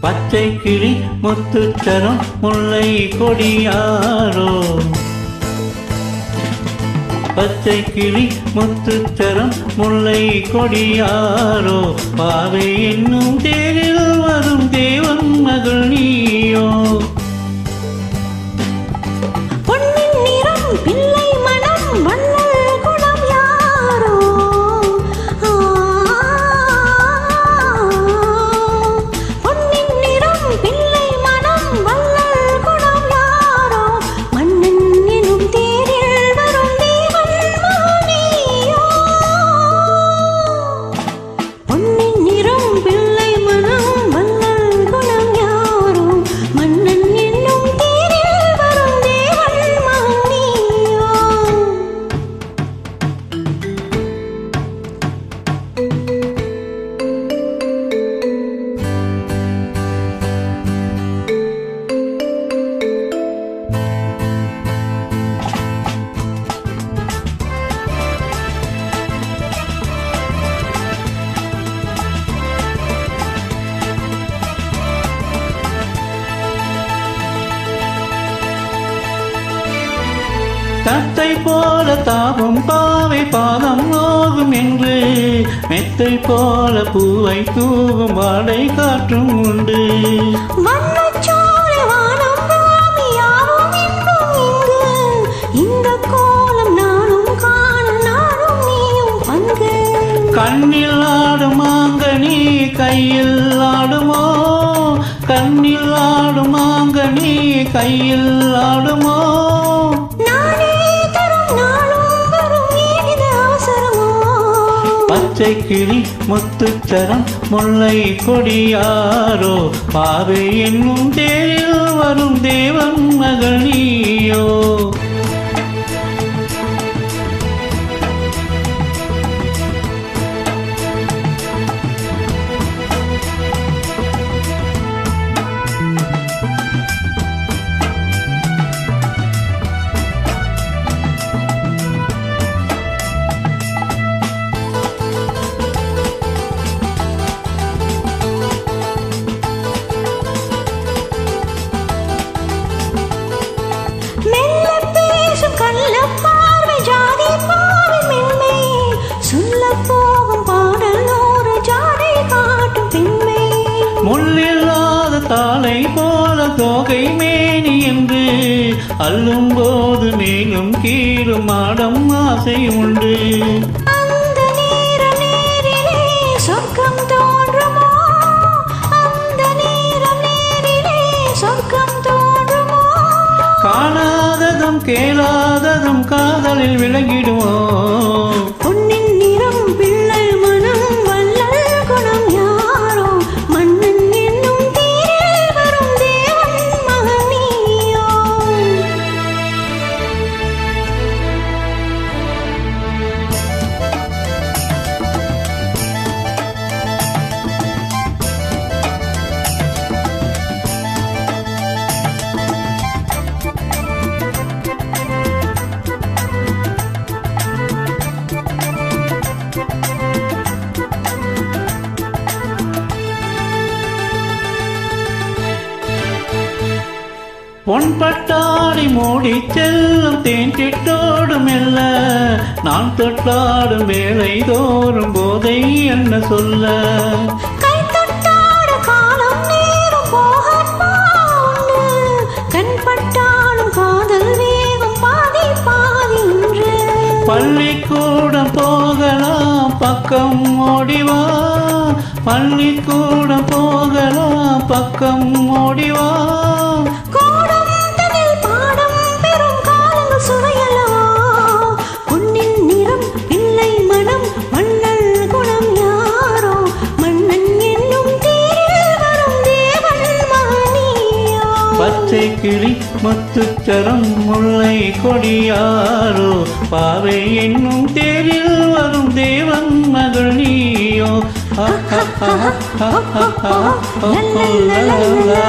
பச்சை கிளி முத்துச்சரம் முல்லை கொடியாரோ? பச்சை கிளி முத்துச்சரம் முல்லை கொடியாரோ? பாவை என்னும் தேரில் வரும் தேவன் மகள் நீயோ? தத்தை போல தாபம் பாவை பாதம் நோகும் என்று மெத்தை போல பூவை தூவும் வாடை காற்றும் உண்டு. கண்ணில் ஆடும் மாங்கனி கையில் ஆடுமோ? கண்ணில் ஆடும் மாங்கனி கையில் ஆடுமோ? பச்சை கிளி முத்துச்சரம் முல்லை கொடியாரோ பாவை என்னும் தேரில் வரும் தேவன் மகனியோ தோகை மேனி என்று அள்ளும் போது மேலும் கீழும் ஆடம் ஆசை உண்டு? காணாததும் கேளாததும் காதலில் விளங்கிடுமோ பொன்பட்டாடி மூடி செல்லும் தேன் சிட்டோடு மெல்ல நான் தொட்டாடும் வேலை தோறும் போதை என்ன சொல்ல? பள்ளிக்கூடம் போகலாம் பக்கம் ஓடிவா பள்ளிக்கூடம் போகலாம் பக்கம் ஓடிவா பச்சை கிளி முத்துச்சரம் முல்லை கொடியாரோ பாவை என்னும் தேரில் வரும் தேவன் மகள் நீயோ ஆ, ஆ, ஆ, ஆ, ஆ, ஆ, லா.